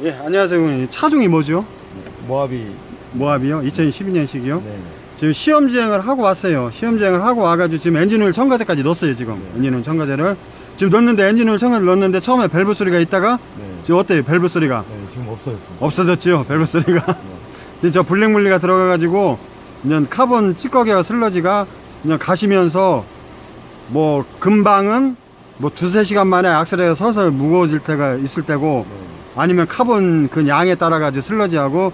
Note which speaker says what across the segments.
Speaker 1: 예, 안녕하세요. 형님. 차종이 뭐죠?
Speaker 2: 모하비.
Speaker 1: 모하비요? 2012년식이요?
Speaker 2: 네.
Speaker 1: 지금 시험 주행을 하고 왔어요. 시험 주행을 하고 와가지고 지금 엔진오일 첨가제까지 넣었어요, 지금.
Speaker 2: 네.
Speaker 1: 엔진오일 첨가제를. 지금 넣는데 엔진오일 첨가제를 넣었는데 처음에 밸브 소리가 있다가
Speaker 2: 네.
Speaker 1: 지금 어때요, 밸브 소리가?
Speaker 2: 네, 지금 없어졌습니다.
Speaker 1: 없어졌죠, 밸브 소리가. 지금 저 블랙 물리가 들어가가지고 이제 카본 찌꺼기와 슬러지가 그냥 가시면서 뭐 금방은 뭐 두세 시간 만에 악셀레가 서서 무거워질 때가 있을 때고
Speaker 2: 네.
Speaker 1: 아니면 카본 그 양에 따라 가지고 슬러지하고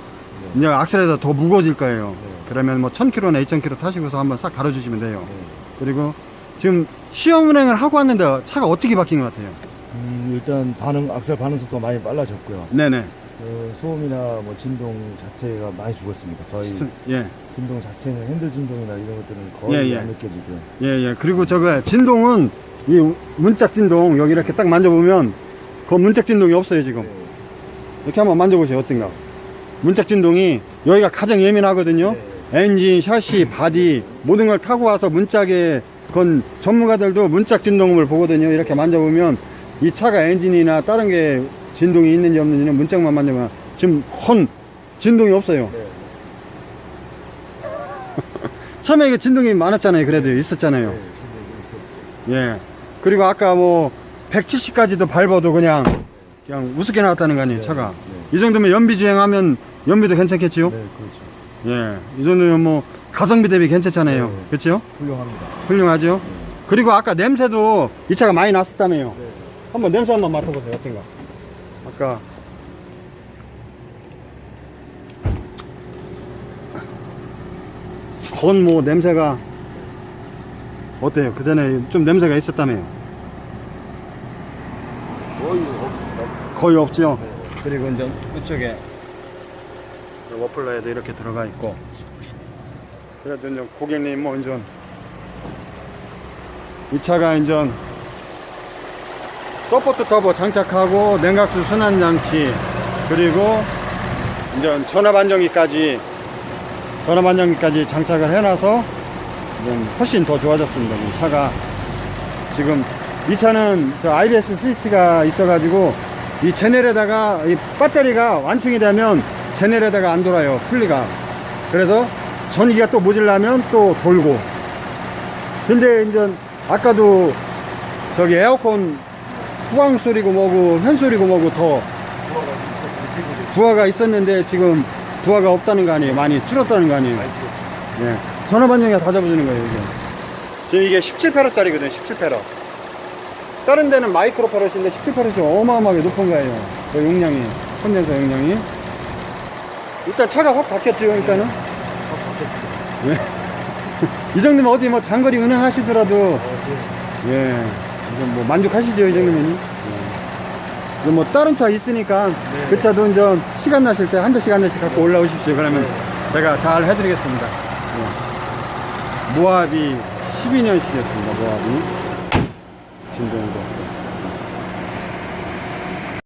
Speaker 2: 네.
Speaker 1: 이제 악셀에다 더 무거워질 거예요.
Speaker 2: 네.
Speaker 1: 그러면 뭐 1000km나 2000km 타시고서 한번 싹 갈아주시면 돼요.
Speaker 2: 네.
Speaker 1: 그리고 지금 시험 운행을 하고 왔는데 차가 어떻게 바뀐 것 같아요?
Speaker 2: 음, 일단 반응, 악셀 반응 속도 많이 빨라졌고요.
Speaker 1: 네네.
Speaker 2: 그 소음이나 뭐 진동 자체가 많이 죽었습니다. 거의
Speaker 1: 스- 예,
Speaker 2: 진동 자체는 핸들 진동이나 이런 것들은 거의
Speaker 1: 예, 예.
Speaker 2: 안 느껴지고요.
Speaker 1: 예, 예. 그리고 저거 진동은 이 문짝 진동 여기 이렇게 딱 만져보면 그 문짝 진동이 없어요 지금.
Speaker 2: 네.
Speaker 1: 이렇게 한번 만져보세요. 어떤가? 문짝 진동이 여기가 가장 예민하거든요.
Speaker 2: 네.
Speaker 1: 엔진, 샤시, 바디 모든 걸 타고 와서 문짝에 건 전문가들도 문짝 진동음을 보거든요. 이렇게 만져보면 이 차가 엔진이나 다른 게 진동이 있는지 없는지는 문짝만 만져보면 지금 헌 진동이 없어요.
Speaker 2: 네.
Speaker 1: 처음에 이게 진동이 많았잖아요. 그래도 있었잖아요.
Speaker 2: 네.
Speaker 1: 예. 그리고 아까 뭐 170까지도 밟아도 그냥 그냥 우습게 나왔다는 거 아니에요,
Speaker 2: 네,
Speaker 1: 차가.
Speaker 2: 네.
Speaker 1: 이 정도면 연비 주행하면 연비도 괜찮겠지요?
Speaker 2: 네, 그렇죠.
Speaker 1: 예. 이 정도면 뭐 가성비 대비 괜찮잖아요.
Speaker 2: 네.
Speaker 1: 그렇죠?
Speaker 2: 훌륭합니다.
Speaker 1: 훌륭하죠?
Speaker 2: 네.
Speaker 1: 그리고 아까 냄새도 이 차가 많이 났었다며요.
Speaker 2: 네.
Speaker 1: 한번 냄새 한번 맡아보세요. 어떤가? 아까 건 뭐 냄새가 어때요? 그 전에 좀 냄새가 있었다며요.
Speaker 2: 거의 없습니다. 없습니다.
Speaker 1: 거의 없죠?
Speaker 2: 네.
Speaker 1: 그리고 이제 이쪽에 워플러에도 이렇게 들어가 있고 그래도 이제 고객님 뭐 이제 이 차가 이제 서포트 터보 장착하고 냉각수 순환 장치 그리고 이제 전압 안정기까지 전압 안정기까지 장착을 해놔서 훨씬 더 좋아졌습니다. 이 차가 지금 이 차는 저 IBS 스위치가 있어가지고 이 제넬에다가 이 배터리가 완충이 되면 제넬에다가 안 돌아요 풀리가 그래서 전기가 또 모질라면 또 돌고 근데 이제 아까도 저기 에어컨 후광 소리고 뭐고 현 소리고 뭐고 더
Speaker 2: 부하가 있었
Speaker 1: 있었는데 지금 부하가 없다는 거 아니에요 많이 줄었다는 거 아니에요 예. 전압 안정기가 다 잡아주는 거예요, 이게. 지금 이게 17페럿짜리거든요, 17페럿. 다른 데는 마이크로 페럿인데 17페럿이 어마어마하게 높은 거예요. 그 용량이, 콘덴서 용량이. 일단 차가 확 바뀌었죠, 일단은.
Speaker 2: 확 바뀌었습니다.
Speaker 1: 이 정도면 어디 뭐 장거리 운행하시더라도,
Speaker 2: 어, 네.
Speaker 1: 예. 이제 뭐 만족하시죠, 이 정도면은. 예. 뭐 다른 차 있으니까
Speaker 2: 네.
Speaker 1: 그 차도 이제 시간 나실 때한 대씩 한 대씩 갖고 올라오십시오. 그러면 제가 잘 해드리겠습니다. 예. 모하비 12년식이었습니다. 모하비 진동도.